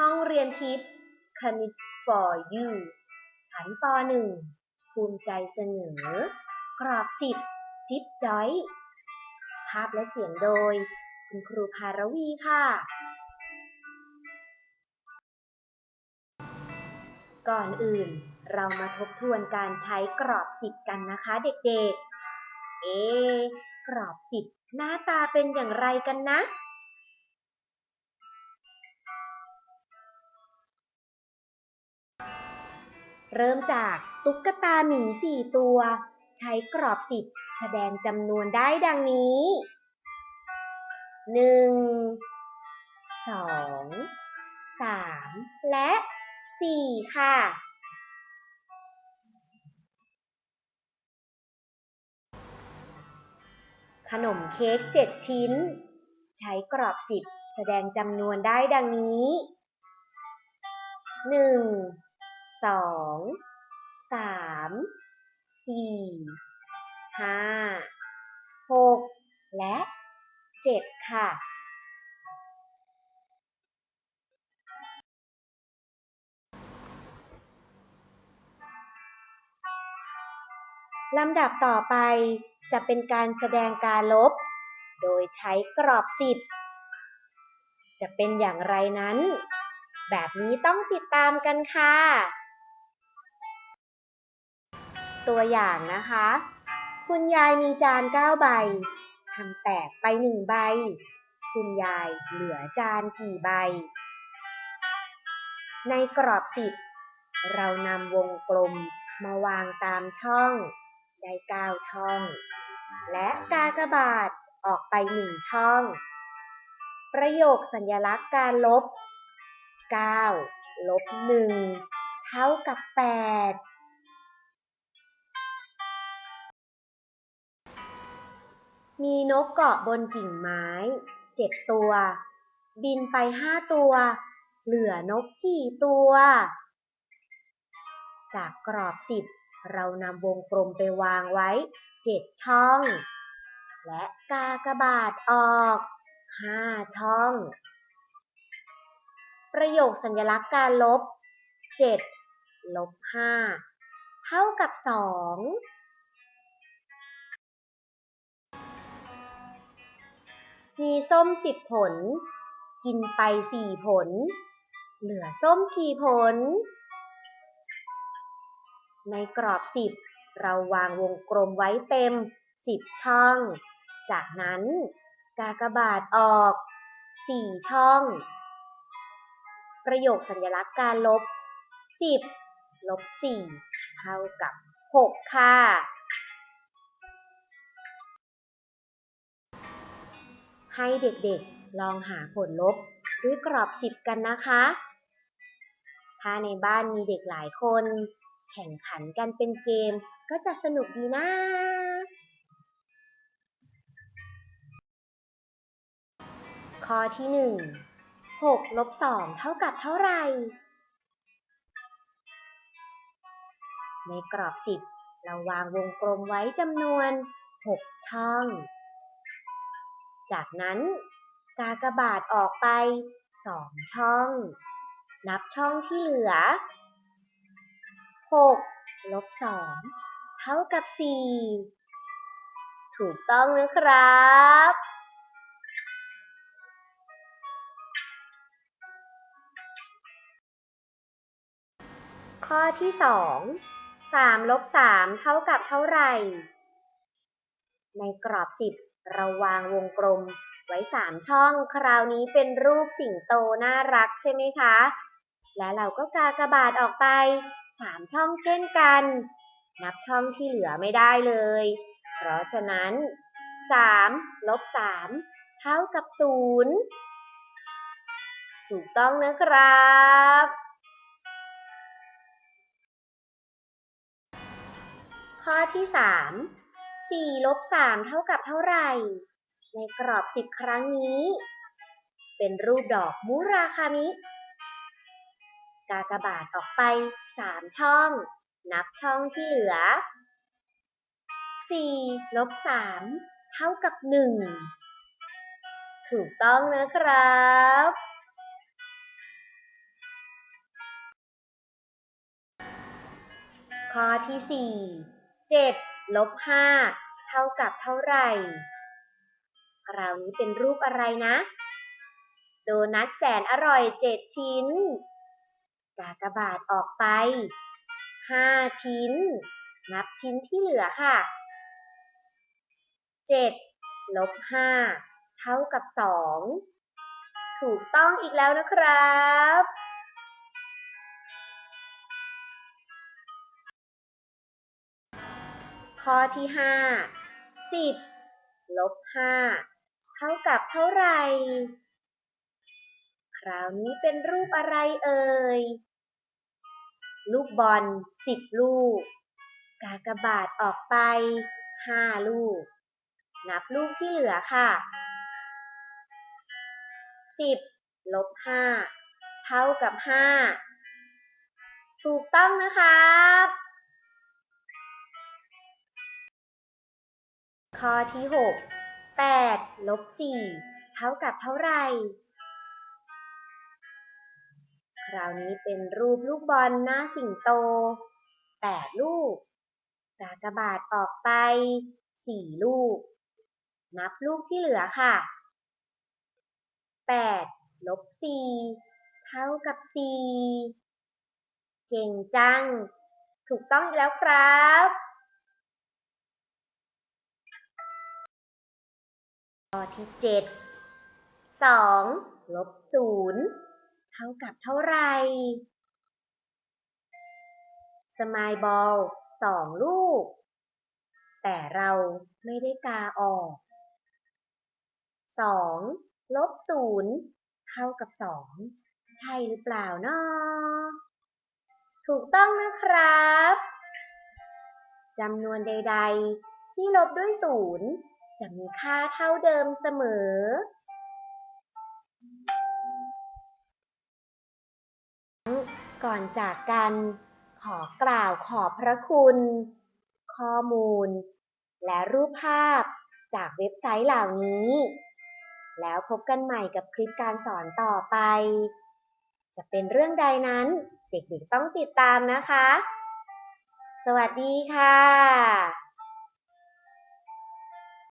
ห้องเรียนทิพย์คณิต for you ชั้นป .1 ภูมิใจเสนอ กรอบสิบจิ๊บจ้อย ภาพและเสียงโดย คุณครูภารวีค่ะ ก่อนอื่นเรามาทบทวนการใช้กรอบสิบกันนะคะเด็กๆ เอกรอบสิบหน้าตาเป็นอย่างไรกันนะ เริ่มจากตุ๊กตาหมีสี่ตัว ใช้กรอบสิบแสดงจำนวนได้ดังนี้หนึ่งสองสามและสี่ค่ะ ขนมเค้กเจ็ดชิ้น ใช้กรอบสิบแสดงจำนวนได้ดังนี้หนึ่ง สองสามสี่ห้าหกและเจ็ดค่ะลำดับต่อไปจะเป็นการแสดงการลบ โดยใช้กรอบสิบจะเป็นอย่างไรนั้น แบบนี้ต้องติดตามกันค่ะ ตัวอย่างนะคะ คุณยายมีจานเก้าใบทำแตกไปหนึ่งใบ คุณยายเหลือจานกี่ใบ ในกรอบสิบเรานำวงกลมมาวางตามช่อง ได้เก้าช่อง และกากบาทออกไปหนึ่งช่อง ประโยคสัญลักษณ์การลบ 9 ลบ 1 เท่ากับ 8 มีนกเกาะบนกิ่งไม้7ตัว บินไป5ตัว เหลือนกกี่ตัว จากกรอบ10เรานำวงกลมไปวางไว้7ช่อง และกากบาทออก5ช่อง ประโยคสัญลักษณ์การลบ7ลบ5เท่ากับ2 มีส้ม10ผล กินไป4ผล เหลือส้มกี่ผล ในกรอบ10เราวางวงกลมไว้เต็ม10ช่อง จากนั้นกากบาทออก4ช่อง ประโยคสัญลักษณ์การลบ10ลบ4เท่ากับ6ค่ะ ให้เด็กๆลองหาผลลบด้วยกรอบ10กันนะคะ ถ้าในบ้านมีเด็กหลายคน แข่งขันกันเป็นเกมก็จะสนุกดีนะข้อที่ 1 6ลบ2เท่ากับเท่าไหร่ ในกรอบ 10 เราวางวงกลมไว้จำนวน 6 ช่อง จากนั้นกากบาทออกไป2ช่อง นับช่องที่เหลือ 6 ลบ 2 เท่ากับ 4 ถูกต้องนะครับ ข้อที่ 2 3 ลบ 3 เท่ากับเท่าไหร่ ในกรอบ 10 เราวางวงกลมไว้3ช่อง คราวนี้เป็นรูปสิงโตน่ารักใช่ไหมคะ และเราก็กากระบาทออกไป3ช่องเช่นกัน นับช่องที่เหลือไม่ได้เลย เพราะฉะนั้น3ลบ3เท่ากับ0ถูกต้องนะครับ ข้อที่ 3 4ลบ3เท่ากับเท่าไหร่ ในกรอบ 10 ครั้งนี้ เป็นรูปดอกมุราคามิ กากบาทออกไป 3 ช่อง นับช่องที่เหลือ 4 ลบ 3 เท่ากับ 1 ถูกต้องนะครับข้อที่ 4 7 ลบ5เท่ากับเท่าไหร่ คราวนี้เป็นรูปอะไรนะ โดนัทแสนอร่อย7ชิ้น กากบาทออกไป5ชิ้น นับชิ้นที่เหลือค่ะ7ลบ5เท่ากับ2ถูกต้องอีกแล้วนะครับ ข้อที่ 5 10ลบ5เท่ากับเท่าไหร่ คราวนี้เป็นรูปอะไรเอ่ย ลูกบอล 10 ลูก กากบาทออกไป 5 ลูก นับลูกที่เหลือค่ะ 10ลบ5เท่ากับ 5 ถูกต้องนะครับ ข้อที่ 6 8ลบ4เท่ากับเท่าไหร่ คราวนี้เป็นรูปลูกบอลหน้าสิงโต 8 ลูก กากบาทออกไป 4 ลูก นับลูกที่เหลือค่ะ 8 ลบ 4 เท่ากับ 4 เก่งจัง ถูกต้องแล้วครับ ข้อที่ 7 2ลบ0เท่ากับเท่าไหร่สมายบอลสองลูก แต่เราไม่ได้กาออก 2 ลบ0เท่ากับ 2 ใช่หรือเปล่าเนาะถูกต้องนะครับจำนวนใด ๆ ที่ลบด้วยศูนย์ จะมีค่าเท่าเดิมเสมอ ก่อนจากกัน ขอกล่าวขอบพระคุณ ข้อมูล และรูปภาพจากเว็บไซต์เหล่านี้ แล้วพบกันใหม่กับคลิปการสอนต่อไป จะเป็นเรื่องใดนั้น เด็กๆต้องติดตามนะคะ สวัสดีค่ะ